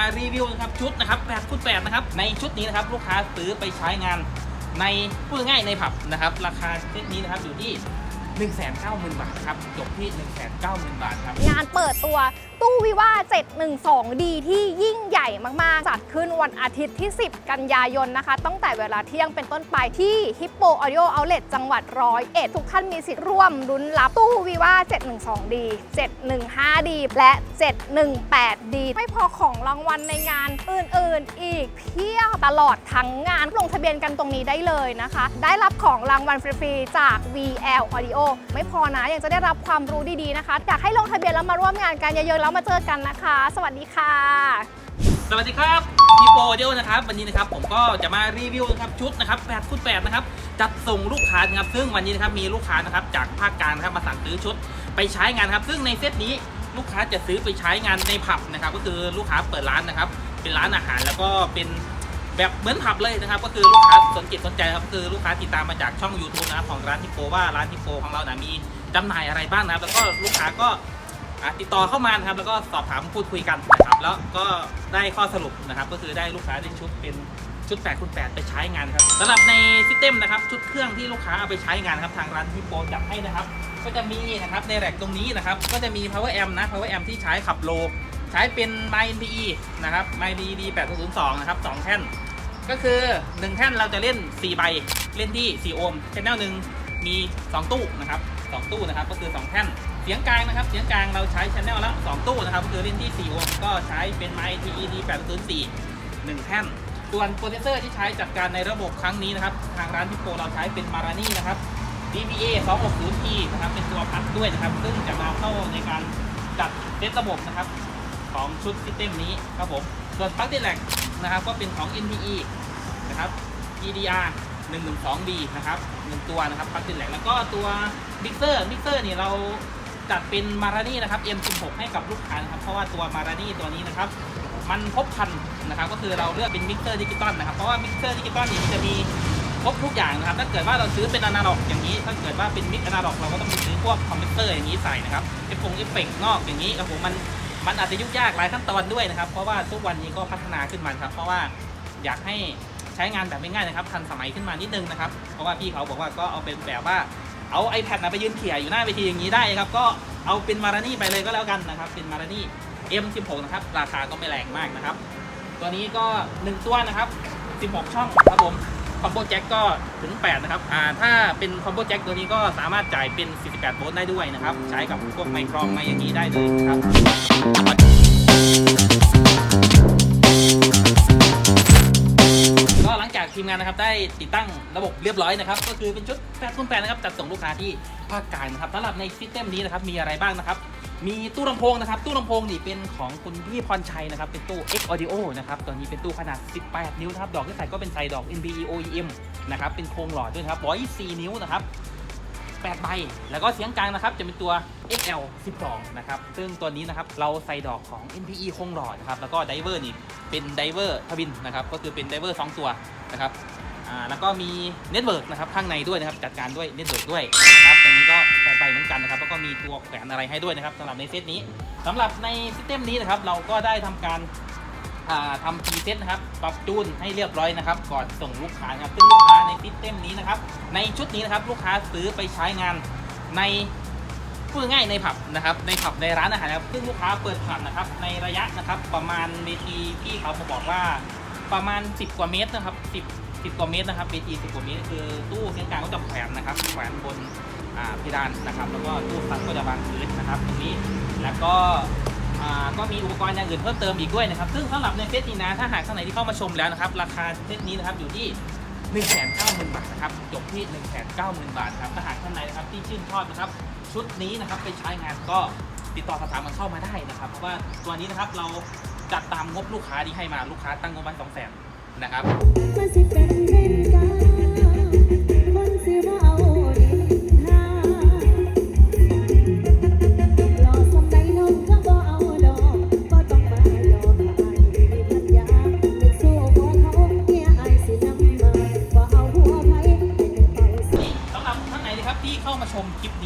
มารีวิวนะครับชุดนะครับ8คูณ8นะครับในชุดนี้นะครับลูกค้าซื้อไปใช้งานในพูดง่ายในผับนะครับราคาเซตนี้นะครับอยู่ที่ 1 9 0 0 0 0 บาทครับจบที่ 1 9 0 0 0 0 บาทครับ งานเปิดตัว ตู้วิว่า 712D ที่ยิ่งใหญ่มาก ๆ จัดขึ้นวันอาทิตย์ที่ 10 กันยายนนะคะ ตั้งแต่เวลาเที่ยงเป็นต้นไปที่ฮิปโปออ d ิโอเอาเล t จังหวัดร้อยเอ็ดทุกท่านมีสิทธิ์ร่วมลุ้นรับตู้วิว่า 712D 715D และ 718D ไม่พอของรางวัลในงานอื่น ๆ อีกเพียบตลอดทั้งงานลงทะเบียนกันตรงนี้ได้เลยนะคะ ได้รับของรางวัลฟรี ๆ จาก VL Audio ไม่พอนะยังจะได้รับความรู้ดี ๆ นะคะอยากให้ลงทะเบียนแล้วมาร่วมงานกันเยอะๆแล้วมาเจอกันนะคะ สวัสดีค่ะ สวัสดีครับพี่โปเดียวนะครับ วันนี้นะครับผมก็จะมารีวิวนะครับชุดนะครับ8คูณ8นะครับจัดส่งลูกค้านะครับซึ่งวันนี้นะครับมีลูกค้านะครับจากภาคกลางนะครับมาสั่งซื้อชุดไปใช้งานครับ ซึ่งในเซตนี้ลูกค้าจะซื้อไปใช้งานในผับนะครับก็คือลูกค้าเปิดร้านนะครับ เป็นร้านอาหารแล้วก็เป็นแบบเหมือนผับเลยนะครับ ก็คือลูกค้าสนจิตสนใจครับคือลูกค้าติดตามมาจากช่อง YouTube นะครับของร้านทิโปว่าร้านทิโปของเรานะมีจำหน่ายอะไรบ้างนะครับ แล้วก็ลูกค้าก็ อะติดต่อเข้ามานะครับแล้วก็สอบถามพูดคุยกันนะครับแล้วก็ได้ข้อสรุปนะครับ ก็คือได้ลูกค้าได้ชุดเป็นชุด8คูณ8ไปใช้งานครับสำหรับในซิสเต็มนะครับชุดเครื่องที่ลูกค้าเอาไปใช้งานครับทางร้านที่โปรจัดให้นะครับ ก็จะมีนะครับในแร็กตรงนี้นะครับ ก็จะมี power amp นะ power amp ที่ใช้ขับโล ใช้เป็น My NPE นะครับ My NPE 802นะครับ2แท่น ก็คือ 1 แท่นเราจะเล่น 4 ใบ เล่นที่ 4 โอห์มชแนลหนึ่งมี 2 ตู้นะครับ 2 ตู้นะครับ ก็คือ 2 แท่น เสียงกลางนะครับ เสียงกลางเราใช้ชแนลละ2ตู้นะครับ ก็คือเล่นที่4โอห์มก็ใช้เป็น My TED 804 1 แท่น ส่วนโปรเซสเซอร์ที่ใช้จัดการในระบบครั้งนี้นะครับ ทางร้านพิโปเราใช้เป็น Marani นะครับ DBA 260T นะครับ เป็นตัวพัดด้วยนะครับ ซึ่งจะมาเข้าในการจัดเซตระบบนะครับ ของชุดซิสเต็มนี้ครับผม ส่วนปลั๊กเดแลกนะครับ ก็เป็นของ NPE นะครับ EDR 112B นะครับหนึ่งตัวนะครับปลั๊กเดแหลกแล้วก็ตัวมิกเซอร์มิกเซอร์นี่เราจัดเป็นมารานี่นะครับ M16 ให้กับลูกค้านะครับเพราะว่าตัวมารานี่ตัวนี้นะครับ มันครบครันนะครับ ก็คือเราเลือกเป็นมิกเซอร์ดิจิตอลนะครับเพราะว่ามิกเซอร์ดิจิตอลนี่จะมีครบทุกอย่างนะครับ ถ้าเกิดว่าเราซื้อเป็นอนาล็อกอย่างนี้ ถ้าเกิดว่าเป็นมิกอนาล็อกเราก็ต้องไปซื้อพวกคอมพิวเตอร์อย่างนี้ใส่นะครับเอฟฟงเอฟเฟกต์นอกอย่างนี้ครับผมมันมันอาจจะยุ่งยากหลายขั้นตอนด้วยนะครับ เพราะว่าทุกวันนี้ก็พัฒนาขึ้นมาครับ เพราะว่าอยากให้ ช้งานแบบไม่ง่ายนะครับทันสมัยขึ้นมานิดนึงนะครับเพราะว่าพี่เขาบอกว่าก็เอาเป็นแบบว่าเอา iPad นะไปยืนเขี่ยอยู่หน้าเวทีอย่างนี้ได้ครับก็เอาเป็นมารานี่ไปเลยก็แล้วกันนะครับเป็นมารานี่ M16 นะครับราคาก็ไม่แรงมากนะครับ ตัวนี้ก็ 1 ตัวนะครับ 16 ช่องครับผมคอมโบแจ็คก็ถึง 8 นะครับอ่าถ้าเป็นคอมโบแจ็คตัวนี้ก็สามารถจ่ายเป็น 48 โวลต์ได้ด้วยนะครับ ใช้กับพวกไมโครไมอย่างนี้ได้เลยครับ ทีมงานนะครับได้ติดตั้งระบบเรียบร้อยนะครับ ก็คือเป็นชุดแปดคูณ8นะครับจัดส่งลูกค้าที่ภาคกลางนะครับสำหรับในซิสเต็มนี้นะครับมีอะไรบ้างนะครับ มีตู้ลำโพงนะครับ ตู้ลำโพงนี่เป็นของคุณพี่พรชัยนะครับ เป็นตู้ X Audio นะครับตัวนี้เป็นตู้ขนาด 18 นิ้วนะครับ ดอกที่ใส่ก็เป็นใส่ดอก NBE OEM นะครับ เป็นโครงหลอดด้วยครับ104นิ้วนะครับ 8 ใบ แล้วก็เสียงกลางนะครับจะเป็นตัว XL 12 นะครับ ซึ่งตัวนี้นะครับเราใส่ดอกของ NPE คงหลอดนะครับ แล้วก็ไดเวอร์นี่เป็นไดเวอร์ทวินนะครับ ก็คือเป็นไดเวอร์2ตัวนะครับอ่าแล้วก็มีเน็ตเวิร์กนะครับข้างในด้วยนะครับจัดการด้วยเน็ตเวิร์กด้วยนะครับตรงนี้ก็แปดใบเหมือนกันนะครับแล้วก็มีตัวแขวนอะไรให้ด้วยนะครับสำหรับในเซตนี้สำหรับในซิสเต็มนี้นะครับเราก็ได้ทำการ ทำพรีเซตนะครับปรับจูนให้เรียบร้อยนะครับ ก่อนส่งลูกค้านะครับซึ่งลูกค้าในซิสเต็มนี้นะครับ ในชุดนี้นะครับลูกค้าซื้อไปใช้งานในพูดง่ายในผับนะครับ ในผับในร้านอาหารนะครับ ซึ่งลูกค้าเปิดผับนะครับ ในระยะนะครับ ประมาณเวทีพี่เขาบอกว่าประมาณ 10 กว่าเมตรนะครับ 10 10กว่าเมตรนะครับเวที10กว่าเมตรคือตู้เสียงกลางก็จะแขวนนะครับแขวนบนอ่าเพดานนะครับ แล้วก็ตู้ซักก็จะวางพื้นนะครับ ตรงนี้แล้วก็ ก็มีอุปกรณ์อย่างอื่นเพิ่มเติมอีกด้วยนะครับ ซึ่งสำหรับในเซตนี้นะถ้าหากท่านไหนที่เข้ามาชมแล้วนะครับ ราคาเซตนี้นะครับอยู่ที่1 9 0 0 0 0บาทนะครับจบที่1 9 0 0 0 0บาทครับถ้าหากท่านไหนนะครับที่ชื่นชอบนะครับ ชุดนี้นะครับไปใช้งานก็ติดต่อสอบถามมันเข้ามาได้นะครับ เพราะว่าตัวนี้นะครับเราจัดตามงบลูกค้าที่ให้มาลูกค้าตั้งงบไว้2 0 0 0 0 0นะครับ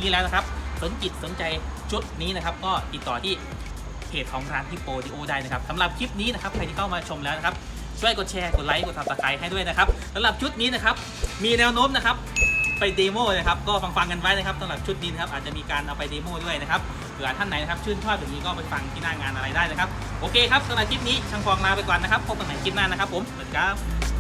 ที่เข้ามาชมคลิปนี้แล้วนะครับ สนจิตสนใจชุดนี้นะครับก็ติดต่อที่เพจของร้านฮิปโปดิโอได้นะครับสำหรับคลิปนี้นะครับใครที่เข้ามาชมแล้วนะครับช่วยกดแชร์กดไลค์กดซับสไครต์ให้ด้วยนะครับสำหรับชุดนี้นะครับมีแนวโน้มนะครับไปเดโมนะครับก็ฟังๆกันไว้นะครับสำหรับชุดนี้นะครับอาจจะมีการเอาไปเดโมด้วยนะครับเผื่อท่านไหนนะครับชื่นชอบแบบนี้ก็ไปฟังที่หน้างานอะไรได้นะครับ โอเคครับสำหรับคลิปนี้ช่างฟองลาไปก่อนนะครับพบกันใหม่คลิปหน้านะครับผมสวัสดีครับ